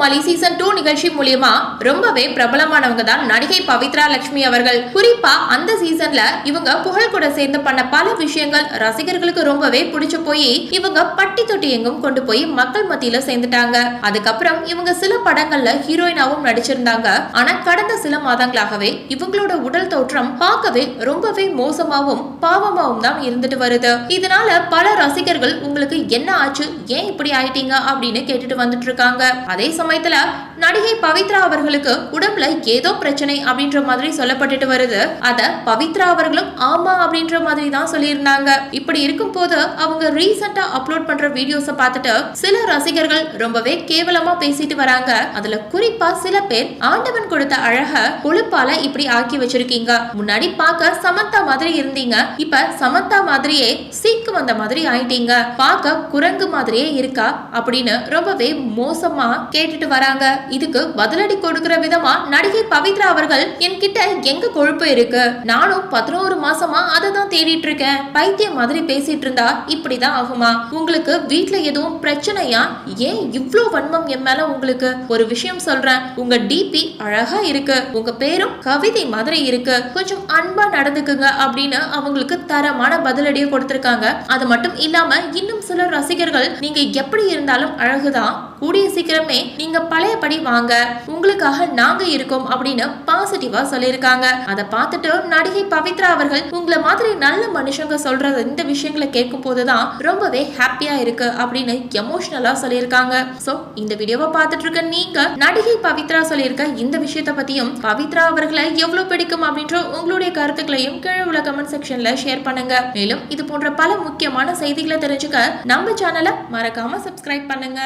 கோமாளி season two நிகழ்ச்சி மூலியமா ரொம்பவே பிரபலமானவங்க தான் நடிகை பவித்ரா லட்சுமி அவர்கள். குறிப்பா அந்த சீசன்ல இவங்க புகழ் கூட சேர்ந்து பண்ண பல விஷயங்கள் ரசிகர்களுக்கு ரொம்பவே பிடிச்சு போய் இவங்க பட்டி தொட்டி எங்கும் கொண்டு போய் மக்கள் மத்தியில சேர்ந்துட்டாங்க. அதுக்கப்புறம் இவங்க சில படங்கள்ல ஹீரோயினாவும் நடிச்சிருந்தாங்க. ஆனா கடந்த சில மாதங்களாகவே இவங்களோட உடல் தோற்றம் பார்க்கவே ரொம்பவே மோசமாவும் பாவமாவும் தான் இருந்துட்டு வருது. இதனால பல ரசிகர்கள் உங்களுக்கு என்ன ஆச்சு? ஏன் இப்படி ஆயிட்டீங்க? அப்படின்னு கேட்டுட்டு வந்துட்டு இருக்காங்க. அதே சமயம் சமயத்துல நடிகை பவித்ரா அவர்களுக்கு உடம்புல ஏதோ பிரச்சனை அப்படின்ற மாதிரி சொல்லப்பட்டுட்டு வருது. அத பவித்ரா அவர்களும் ஆமா அப்படின்ற மாதிரி தான் சொல்லியிருந்தாங்க. இப்படி இருக்கும் போது அவங்க ரீசெண்டா அப்லோட் பண்ற வீடியோஸ பார்த்துட்டு சில ரசிகர்கள் ரொம்பவே கேவலமா பேசிட்டு வராங்க. அதுல குறிப்பா சில பேர் ஆண்டவன் கொடுத்த அழக கொழுப்பால இப்படி ஆக்கி வச்சிருக்கீங்க. முன்னாடி பார்க்க சமந்தா மாதிரி இருந்தீங்க. இப்ப சமந்தா மாதிரியே சீக்கு வந்த மாதிரி ஆயிட்டீங்க. பார்க்க குரங்கு மாதிரியே இருக்கா அப்படின்னு ரொம்பவே மோசமா கேட்டுட்டு வராங்க. இதுக்கு பதிலடி கொடுக்கிற விதமா நடிகை பவித்ரா அவர்கள் என்கிட்ட எங்க கொழுப்பு இருக்கு? நானும் பதினோரு மாசமா அதை தான் தேடிட்டு இருக்கேன் பைத்தியம் மாதிரி பேசிட்டு இருந்தா இப்படிதான் ஆகுமா? உங்களுக்கு வீட்டுல எதுவும் பிரச்சனையா? ஏன் இவ்ளோ வன்மம் என் மேல உங்களுக்கு? ஒரு விஷயம் சொல்றேன். உங்க டிபி அழகா இருக்கு. உங்க பேரும் கவிதை மாதிரி இருக்கு. கொஞ்சம் அன்பா நடந்துக்குங்க அப்படின்னு அவங்களுக்கு தரமான பதிலடியை கொடுத்திருக்காங்க. அது மட்டும் இல்லாம இன்னும் சில ரசிகர்கள் நீங்க எப்படி இருந்தாலும் அழகுதான். கூடிய சீக்கிரமே நீங்க நீங்க பழையபடி வாங்க. உங்களுக்காக நாங்க இருக்கோம் அப்படின்னு பாசிட்டிவா சொல்லியிருக்காங்க. அதை பார்த்துட்டு நடிகை பவித்ரா அவர்கள் உங்களை மாதிரி நல்ல மனுஷங்க சொல்ற இந்த விஷயங்களை கேட்கும் போதுதான் ரொம்பவே ஹாப்பியா இருக்கு அப்படின்னு எமோஷனலா சொல்லியிருக்காங்க. சோ இந்த வீடியோவை பார்த்துட்டு இருக்க நீங்க நடிகை பவித்ரா சொல்லியிருக்க இந்த விஷயத்தை பத்தியும் பவித்ரா அவர்களை எவ்வளவு பிடிக்கும் அப்படின்ற உங்களுடைய கருத்துக்களையும் கீழே உள்ள கமெண்ட் செக்ஷன்ல ஷேர் பண்ணுங்க. மேலும் இது போன்ற பல முக்கியமான செய்திகளை தெரிஞ்சுக்க நம்ம சேனலை மறக்காம சப்ஸ்கிரைப் பண்ணுங்க.